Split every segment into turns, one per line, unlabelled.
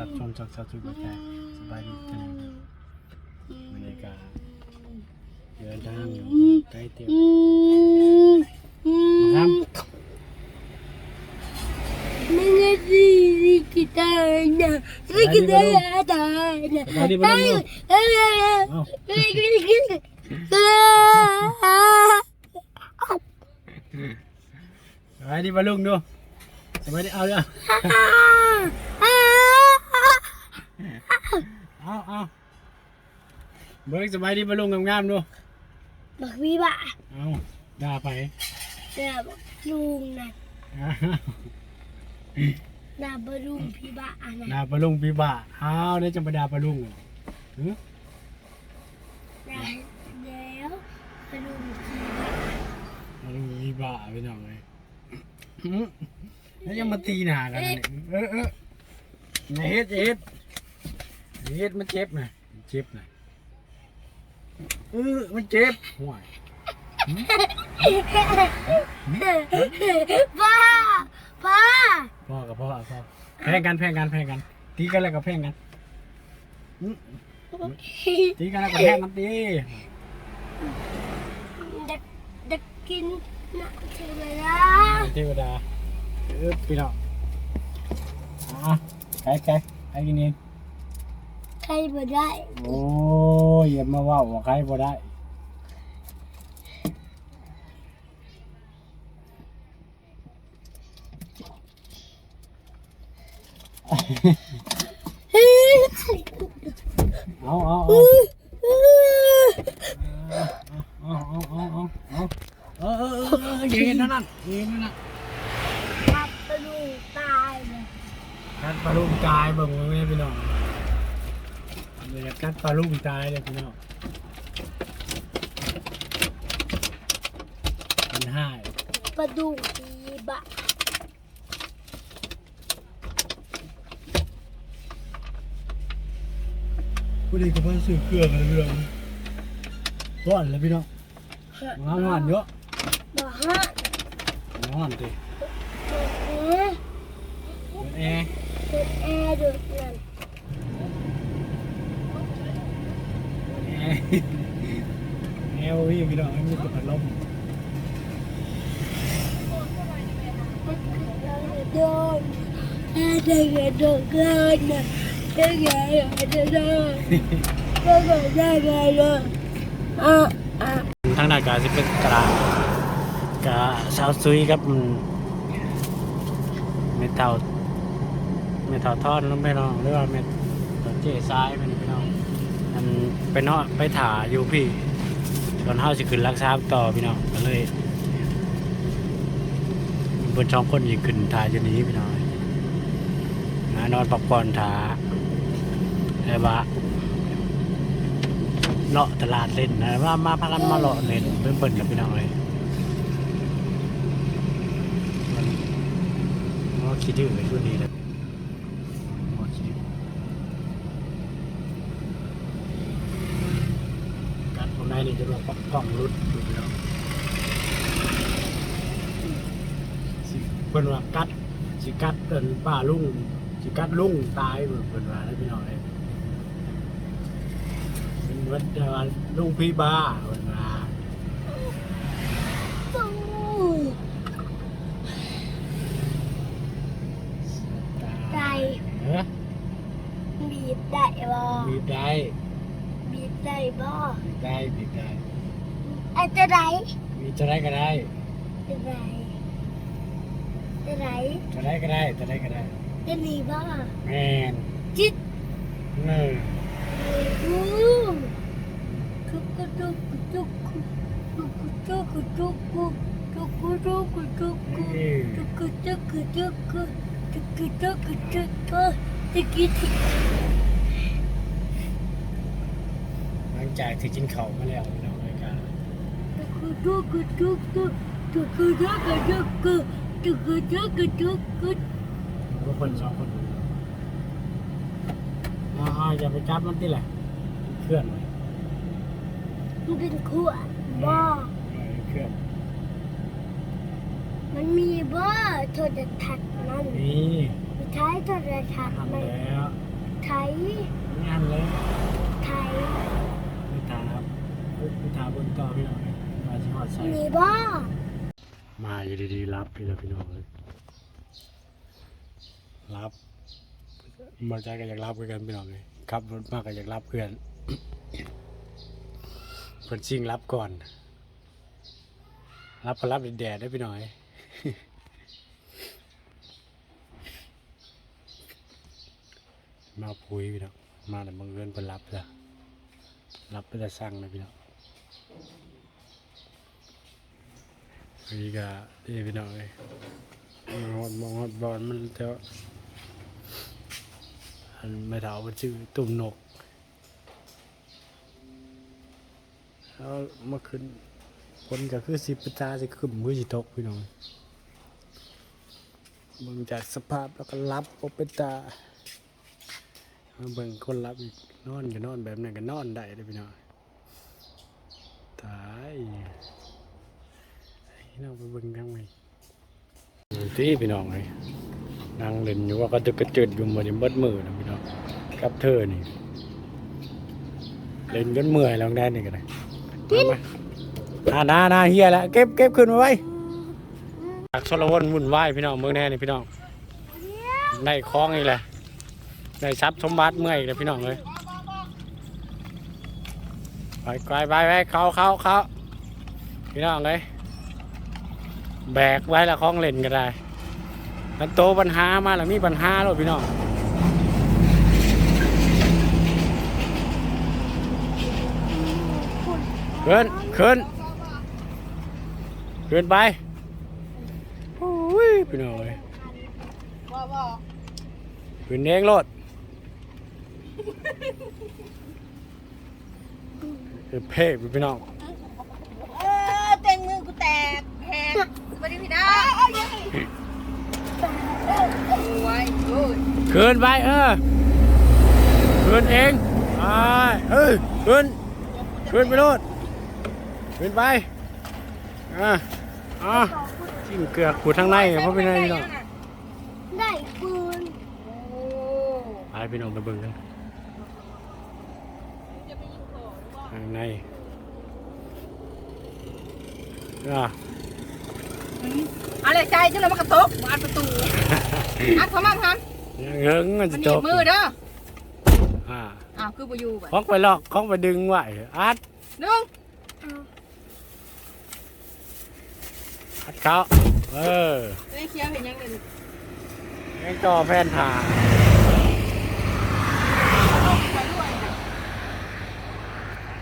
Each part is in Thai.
รับชมจากชาวจุดแก่สบายดีจังบรรยากาศเดินทางใกล้เต็มนะครับ
ไม่ได้
ดีกิตานะไม่กิตาตานะไม่ได้ไม่ได้ไปลุงดู สบายดีเอาเลยเอาเอาเบิกสบายดีมาลุงงามๆดู
บักวีบะ
เอาด่าไปด่าบั
กลุงนั่น
ด่าบะลุ
งพีบะอันนั้นด
่าบะลุงพีบะเอาได้จังไปด่าบะลุงหือดา
แล้ว
บะลุงพีบะบะลุงพีบะไปหน่อย แล้วยังมาตีหน้ากันนะเนี่ยเออเอออย่าเฮ็ดอย่าเฮ็ดอย่าเฮ็ดมันเจ็บนะมันเจ็บนะเออมันเจ็บห่วย
Pa, pa.
พ่อกับพ่อพ่อแพงกันแพงกันแพงกันตีกันแล้วก็แพงกันหึตีกันแล้วก็แพงกันตี
Dak dak kin nak cerita.
เทวดาเเออพี่น้องอะใกลไกลไกลกินนี่ใค
รบ่ได้
โอ้ยอย่ามาว่าว่าใครบ่ได้ กัดปลาลูกตายเบิ่งไว้พี่น้องเดี๋ยวกัดปลาลูกตายเลยพี่น้องมันหาย
Padu biba.
ผู้ใดก็มาซื้อเครื่องอะไรพี่น้องร้อนแล้วพี่น้องงานหวานเยอะ
Bahan.
งานติ
Eh,
เปิดแอร์
eh duk nan.
แอ được e được lần eo ơi cái đó như cái phần lông. Đôi a đây là đồ cơn
nè đây là đồ đôi đây là đây là đồ à à
ทั้งหน้ากาสิเป็นกลางกาสาวซุยครับเมทัล เมทัลทอดน้องพี่น้องหรือว่าเมทัลเจ๊ซ้ายเป็นพี่น้องอันไปเนาะไปถ่าอยู่พี่ก่อนเฮาสิขึ้นรักษาต่อพี่น้องก็เลยบนช่องคนยิงขึ้นถ่ายอยู่นี้พี่น้องนอนพักผ่อนถ่าแต่ว่าเลาะตลาดเล่นนะว่ามาพากันมาเลาะเล่นเบิ่นเบิ่นกับพี่น้องเลยมันก็คิดถึงในช่วงนี้เลยมันคิดถึงการค นในนี่จะมาปักกล้องรุดอยู่พี่น้องสิเพิ่นว่ากัดสิกัดเอินป้าลุงสิกัดลุงตายเพิ่นว่าแล้พี่น้องเลยเป็นวัดเอ่อลุงพี่บ้าเวลา
Tu.
ตา
Dai.
เออ
Bịt đại bò.
บีบได้
Bịt đại bò.
บีบได้บีบได้
À tới đấy.
บีบจะได้ก็ได้
Tới đấy. Tới đấy.
จะได้ก็ได้จะได้ก็ได้
Cái gì bò?
แมน
Chít.
เนอ
Ừ. Chúc chúc chúc chúc chúc chúc chúc chúc chúc chúc chúc
เออ
chúc chúc chúc chúc chúc chúc chúc chúc Tiki tiki.
ห ลังจากที่กินข้าวมาแล้วพี่น้องเลยกั
น
ทุกคนสองคนอ่าอย่าไปจับมันที่แหละเคลื่อนไว้
มันเป็นขวดบ่อ
เคลื่อน
มันมีบ่อโทรทัศน์นั่น
นี่ใช้
โทรทัศน์ทำมัน
แล้ว
ไทย
งานแล้ว
ไทย
ตามครับไม่ตามบนต่อพี่น้องมาชิฮอดใส่
มีบ้า
มาอยู่ดีๆรับพี่น้องพี่น้องเลยรับมาใจก็อยากรับคือกันพี่น้องเลยขับรถมากก็อยากรับเพื่อนเพื่อนชิงรับก่อน รับก็รับแดดได้พี่น้อยมาพุยพี่น้องมาแต่บังเอิญเพิ่นรับจ้ะ รับไปแต่สั่งนะพี่น้องนี่ก็ดีพี่น้องเลยมองมองฮอดบอลมันเท่าอันไม่เท่ามันชื่อตุ่มนกแล้วเมื่อคืนคนก็คือสิบประจาสิขึ้นมือสิตกพี่น้องเบิ่งจากสภาพแล้วก็รับโอเปตา มาเบิ่งคนรับอีกนอนก็นอนแบบนั้นก็นอนได้เลยพี่น้องตายให้น้องไปเบิ่งทางไหมที่พี่น้องเลยนั่งเล่นอยู่ว่าก็จะกระจุดอยู่มาในเบิดมือนะพี่น้องกับเธอนี่เล่นจนเมื่อยแล้วได้นี่ก็ได้มามาอ่านานาเฮียแล้วเก็บเก็บขึ้นมาไว้จากชลวนวุ่นวายพี่น้องเมืองแน่นี่พี่น้องได้คล้องอีกแหละ ได้ทรัพย์สมบัติเมื่อยอีกแล้วพี่น้องเลยไปไปไปไปเขาเขาเขาพี่น้องเลยแบกไว้ล้วคล้องเล่นก็ได้มันโตปัญหามาแล้วมีปัญหาแล้วพี่น้องขึ้นขึ้นขึ้นไปโอ้ยพี่น้องเลยขึ้นเองโลด เออเพ่พี่น้อง
เออเต็งมือกูแตกแหกสวัสดีพี่ดาโอ้ยโอ้ย
คืนไปเออคืนเองไปเอ้ยคืนคืนไปโลดคืนไปอะอะจิ้มเกลือขูดทางในเพราะเป็นอะไรพี่น้อง
ได้ปืน
โอ้
ไปพี่น้องไปเบิ่งกัน
จะไปยิงเขาหรือเปล่า
ทางในอะ
อะไรใจจังเลยมากระตกอัดประตูอัดเขามาทัน
เงิงมัน
มั
จะ
นห
จ
นี
บบ
มือเด้อ
อ่า
อ้าวคือบ่อยู่แบบ
คล้องไปลอกคล้องไปดึงไว้อัด
หนึ่ง
อัดเขาเออ
เล่เคี้ยวเห็นยังเลย
ยังจอแฟนผ่า
ไปด้วยนะ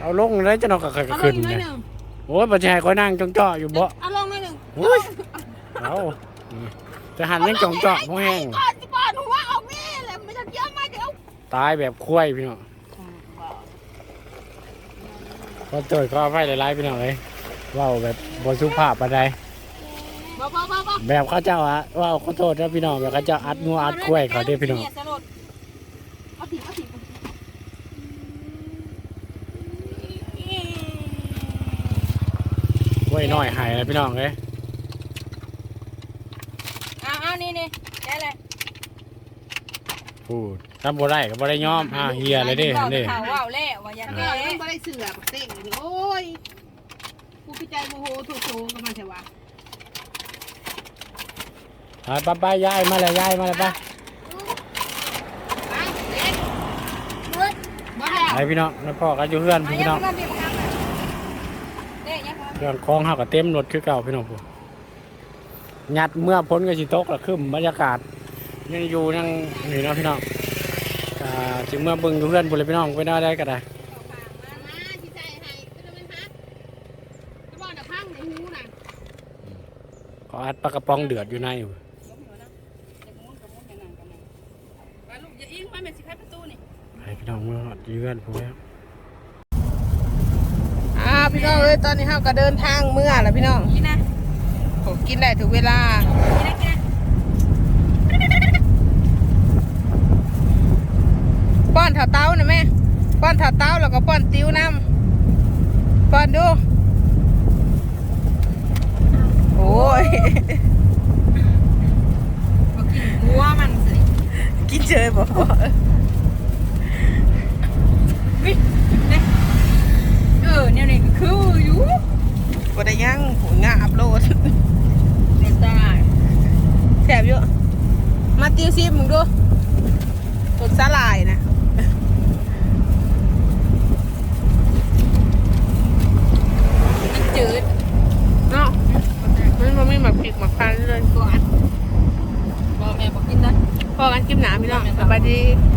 เอาลงเลยจะนอนกับใครก็
เอาล
ขึ้
ง
น
อีกหน่อย
เนี่ย
หนึ่ง
โอ้ยปัจจัยคอยนั่งจ้องจ่ออยู่บ่
เอาลงหน่อยหนึ่ง
โอ้ยเอาจะหันยังจ้องจ่อพ่อแห้ง
ก่อนก่อนหัวออกนี่แหละไม่ต้องเยอะมากเดี๋ยว
ตายแบบคุ้ยพี่น้องก็เจอก็ไฟหลายๆพี่น้องเลยเว่าแบบบสุภาพปานใด
บ้าบ้าบ้าบ้า
แบบเขาเจ้าอะเว่าขอโทษนะพี่น้องแบบเขาเจ้าอัดงัวอัดกล้วยเขาเด้อพี่น้อง
เอาถีบเอาถีบ
กล้ วยน้อยหายเลยพี่น้องเลย
เอาเอานี่นี่ได้เลย
พูดทำบ่ได้ก็บ่ได้ยอมอ่าเฮียเลยเด้เด้
ข่าวว่าวแล้วว่าอย่า
แม่
แม่
ไม่ได้เสือบักเต้งเลยโอ้ยกูพิจัยโมโหโถโถกับมันเถอะวะ
อ่าป้าป้ายายมาแล้วยายมาแล้วป้า
ไปเด็ก
มืด
มาแล้ว
ไปพี่น้องแล้วพ่อก็อยู่เพื่อน
มา
พี่
ยัง
น้อง
มาบีบกันเด้ยัง
เครื่องคล้องเฮาก็เต็มรถคือเก่าพี่น้องผมยัดเมื่อพ้นก็สิตกละคืมบรรยากาศยังอยู่ยังนี่เนาะพี่น้องอ่าจึงเมื่อเบิ่งอยู่เพื่อนพุ่นเลยพี่น้องไปได้ได้ก็ได้
มาพิจัยให้ก็จะไม่พักจะบอกจะพังในหูน่ะ
ก็อัดปลากระป๋องเดือดอยู่ในอยู่
มาลูกอย่าอิงมาแม่สิใครประตูนี่
ไปพี่น้องเมื่อฮอดอยู่เพื่อนผมแล้ว
อ่า พี่น้องเอ้ยตอนนี้เฮาก็เดินทางเมื่อแล้วพี่น้อง
กินนะ
ผมกินได้ถึงเวลา
กินนะกินนะ
ป้อนเถาเต้านะแม่ป้อนเถาเต้าแล้วก็ป้อนติ้วน้ำป้อนดู โอ้ย
บ่กินหัวมันสิ
เจอบ่พอ
วิเนี่ยเออเนี่ยนี่ก็คืออยู่
บ่ได้ยังหัวงาบโลด
เนี่ยตาย
แถบอยู่มาติวซิมึงดูตดสาลายนะมันจืดเนาะมันบ่มีหมักพริกหมักพัน เ